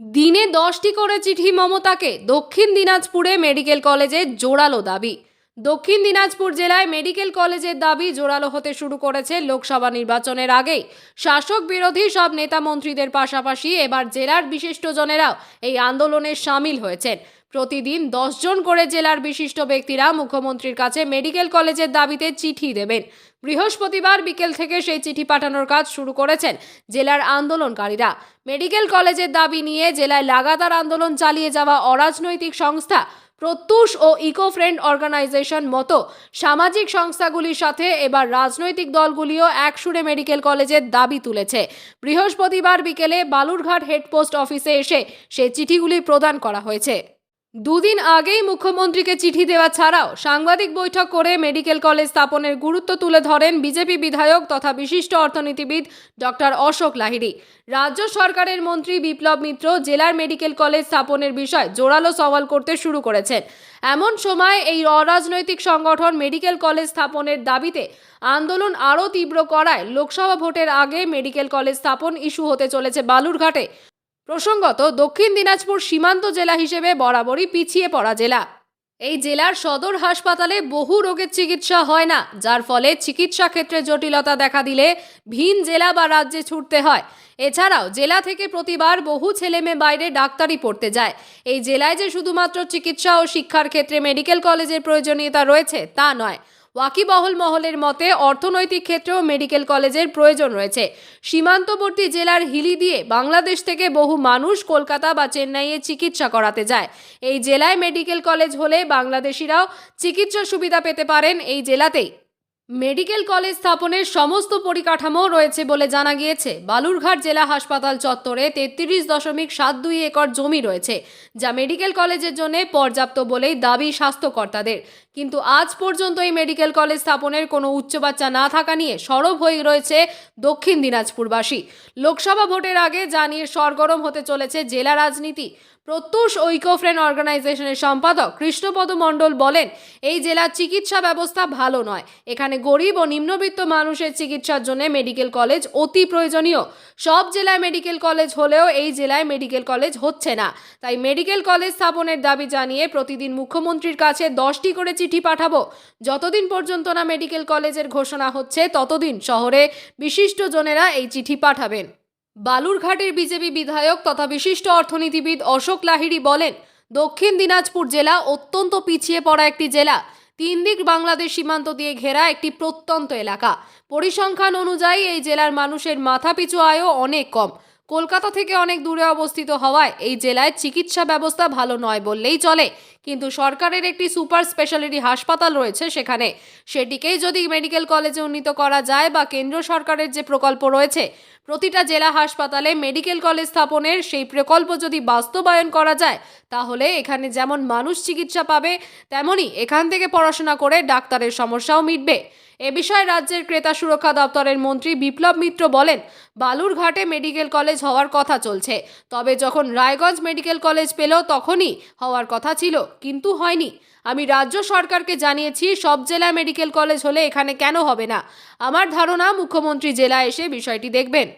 দিনে দশটি করে চিঠি মমতাকে দক্ষিণ দিনাজপুরে মেডিকেল কলেজে জোরালো দাবি। দক্ষিণ দিনাজপুর জেলায় মেডিকেল কলেজের দাবি জোরালো হতে শুরু করেছে লোকসভা নির্বাচনের আগেই। শাসক বিরোধী সব নেতা মন্ত্রীদের পাশাপাশি এবার জেলার বিশিষ্টজনেরাও এই আন্দোলনে সামিল হয়েছেন। প্রতিদিন জন করে জেলার বিশিষ্ট ব্যক্তিরা মুখ্যমন্ত্রীর কাছে মেডিকেল কলেজের দাবিতে চিঠি দেবেন। বৃহস্পতিবার বিকেল থেকে সেই চিঠি পাঠানোর কাজ শুরু করেছেন জেলার আন্দোলনকারীরা। মেডিকেল কলেজের দাবি নিয়ে জেলায় লাগাতার আন্দোলন চালিয়ে যাওয়া অরাজনৈতিক সংস্থা প্রত্যুষ ও ইকো ফ্রেন্ড অর্গানাইজেশন মতো সামাজিক সংস্থাগুলির সাথে এবার রাজনৈতিক দলগুলিও একসুরে মেডিকেল কলেজের দাবি তুলেছে। বৃহস্পতিবার বিকেলে বালুরঘাট হেডপোস্ট অফিসে এসে সেই চিঠিগুলি প্রদান করা হয়েছে। দুদিন আগেই মুখ্যমন্ত্রীকে চিঠি দেওয়া ছাড়াও সাংবাদিক বৈঠক করে মেডিকেল কলেজ স্থাপনের গুরুত্ব তুলে ধরেন বিজেপি বিধায়ক তথা বিশিষ্ট অর্থনীতিবিদ ডক্টর অশোক লাহিড়ি। রাজ্য সরকারের মন্ত্রী বিপ্লব মিত্র জেলার মেডিকেল কলেজ স্থাপনের বিষয় জোরালো সওয়াল করতে শুরু করেছেন। এমন সময় এই অরাজনৈতিক সংগঠন মেডিকেল কলেজ স্থাপনের দাবিতে আন্দোলন আরও তীব্র করায় লোকসভা ভোটের আগে মেডিকেল কলেজ স্থাপন ইস্যু হতে চলেছে বালুরঘাটে। প্রসঙ্গত, দক্ষিণ দিনাজপুর সীমান্ত জেলা হিসেবে বরাবরই পিছিয়ে পড়া জেলা। এই জেলার সদর হাসপাতালে বহু রোগের চিকিৎসা হয় না, যার ফলে চিকিৎসা ক্ষেত্রে জটিলতা দেখা দিলে ভিন জেলা বা রাজ্যে ছুটতে হয়। এছাড়াও, জেলা থেকে প্রতিবার বহু ছেলেমেয়ে বাইরে ডাক্তারি পড়তে যায়। এই জেলায় যে শুধুমাত্র চিকিৎসা ও শিক্ষার ক্ষেত্রে মেডিকেল কলেজের প্রয়োজনীয়তা রয়েছে, তা নয়। ওয়াকিবহল মহলের মতে, অর্থনৈতিক ক্ষেত্রেও মেডিকেল কলেজের প্রয়োজন রয়েছে। সীমান্তবর্তী জেলার হিলি দিয়ে বাংলাদেশ থেকে বহু মানুষ কলকাতা বা চেন্নাইয়ে চিকিৎসা করাতে যায়। এই জেলায় মেডিকেল কলেজ হলে বাংলাদেশিরাও চিকিৎসা সুবিধা পেতে পারেন এই জেলাতেই। মেডিকেল কলেজ স্থাপনের সমস্ত পরিকাঠামো রয়েছে বলে জানা গিয়েছে। বালুরঘাট জেলা হাসপাতাল চত্বরে তেত্রিশ দশমিক সাত দুই একর জমি রয়েছে, যা মেডিকেল কলেজের জন্য পর্যাপ্ত বলেই দাবি স্বাস্থ্যকর্তাদের। কিন্তু আজ পর্যন্ত এই মেডিকেল কলেজ স্থাপনের কোনো উচ্চ বাচ্চা না থাকা নিয়ে সরব হয়ে রয়েছে দক্ষিণ দিনাজপুরবাসী। লোকসভা ভোটের আগে যা নিয়ে সরগরম হতে চলেছে জেলা রাজনীতি। প্রত্যুষ ঐক্য ফ্রেন্ড অর্গানাইজেশনের সম্পাদক কৃষ্ণপদ মণ্ডল বলেন, এই জেলার চিকিৎসা ব্যবস্থা ভালো নয়। এখানে গরিব ও নিম্নবিত্ত মানুষের চিকিৎসার জন্য মেডিকেল কলেজ অতি প্রয়োজনীয়। সব জেলায় মেডিকেল কলেজ হলেও এই জেলায় মেডিকেল কলেজ হচ্ছে না। তাই মেডিকেল কলেজ স্থাপনের দাবি জানিয়ে প্রতিদিন মুখ্যমন্ত্রীর কাছে দশটি করে চিঠি পাঠাবো। যতদিন পর্যন্ত না মেডিকেল কলেজের ঘোষণা হচ্ছে, ততদিন শহরে বিশিষ্টজনেরা এই চিঠি পাঠাবেন। বালুরঘাটের বিজেপি বিধায়ক তথা বিশিষ্ট অর্থনীতিবিদ অশোক লাহিড়ি বলেন, দক্ষিণ দিনাজপুর জেলা অত্যন্ত পিছিয়ে পড়া একটি জেলা। তিন দিক বাংলাদেশ সীমান্ত দিয়ে ঘেরা একটি প্রত্যন্ত এলাকা। পরিসংখ্যান অনুযায়ী এই জেলার মানুষের মাথাপিছু আয়ও অনেক কম। কলকাতা থেকে অনেক দূরে অবস্থিত হওয়ায় এই জেলায় চিকিৎসা ব্যবস্থা ভালো নয় বললেই চলে। কিন্তু সরকারের একটি সুপার স্পেশালিটি হাসপাতাল রয়েছে সেখানে। সেটিকেই যদি মেডিকেল কলেজে উন্নীত করা যায় বা কেন্দ্র সরকারের যে প্রকল্প রয়েছে, প্রতিটা জেলা হাসপাতালে মেডিকেল কলেজ স্থাপনের সেই প্রকল্প যদি বাস্তবায়ন করা যায়, তাহলে এখানে যেমন মানুষ চিকিৎসা পাবে, তেমনি এখান থেকে পড়াশোনা করে ডাক্তারের সমস্যাও মিটবে। এ বিষয়ে রাজ্যের ক্রেতা সুরক্ষা দপ্তরের মন্ত্রী বিপ্লব মিত্র বলেন, বালুরঘাটে মেডিকেল কলেজ হওয়ার কথা চলছে। তবে যখন রায়গঞ্জ মেডিকেল কলেজ পেল, তখনই হওয়ার কথা ছিল, কিন্তু হয়নি। আমি রাজ্য সরকারকে জানিয়েছি, সব জেলা মেডিকেল কলেজ হলে এখানে কেন হবে না? আমার ধারণা, মুখ্যমন্ত্রী জেলা এসে বিষয়টি দেখবেন।